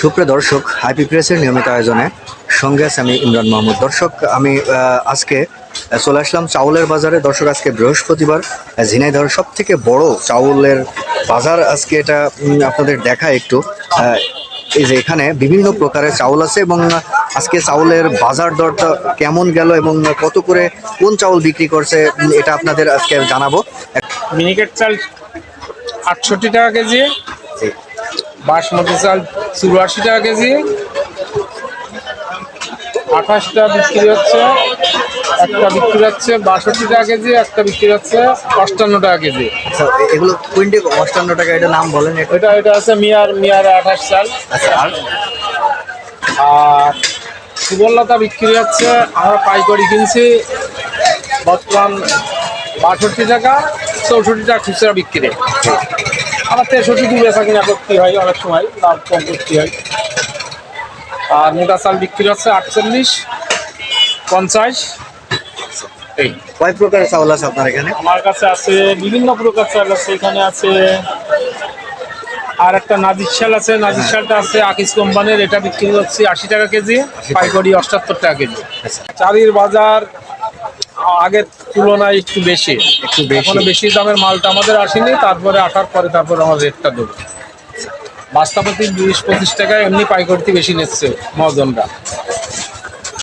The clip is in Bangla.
সুপ্রিয় দর্শক হাইপি প্রেসের নিয়মিত আয়োজনে সঙ্গে আছে আমি ইমরান মাহমুদ। দর্শক আমি আজকে চলে আসলাম চাউলের বাজারে। দর্শক আজকে বৃহস্পতিবার ঝিনাইদহের সব থেকে বড় চাউলের বাজার। আজকে এটা আপনাদের দেখা একটু। এই যে এখানে বিভিন্ন প্রকারের চাউল আছে এবং আজকে চাউলের বাজার দরটা কেমন গেল এবং কত করে কোন চাউল বিক্রি করছে এটা আপনাদের আজকে জানাব। মিনিকেট চাল আটষট্টি টাকা কেজি বাসমতি চাল চুরাশি টাকা কেজি। আঠাশটা বিক্রি হচ্ছে একটা বিক্রি হচ্ছে বাষট্টি টাকা কেজি একটা বিক্রি হচ্ছে অষ্টান্ন টাকা কেজি। আচ্ছা, এগুলো কুইন্টে অষ্টান্ন টাকা এটা নাম বলেন এটা এটা আছে মিয়ার মিয়ার আঠাশ চাল আচ্ছা আর? আর সুবর্ণতা বিক্রি হচ্ছে আমরা পাইকারি কিনছি বর্তমান বাষট্টি টাকা চৌষট্টি টাকা খুচরা বিক্রি। আমার তেষট্টি দু বেচা কিনা করতে হয় অনেক সময় লাভ কম করতে হয়। আর মোটা চাল বিক্রি হচ্ছে আটচল্লিশ পঞ্চাশ। এই। কয় প্রকারের চাউল আছে আপনার এখানে? আমার কাছে আছে বিভিন্ন প্রকার চাল আছে এখানে আছে আর একটা নাজির শাল আছে। নাজির শালটা আছে আকিস কোম্পানির এটা বিক্রি হচ্ছে আশি টাকা কেজি পাইকারি অষ্টাত্তর টাকা কেজি। আচ্ছা। চালের বাজার আগের তুলনায় একটু বেশি। একটু বেশি। বেশি দামের মালটা আমাদের আসেনি তারপরে আসার পরে তারপরে আমার রেটটা দেবো। বাস্তাপতি বিশ পঁচিশ টাকায় এমনি পাইকারিতে বেশি নিচ্ছে মহাজনরা।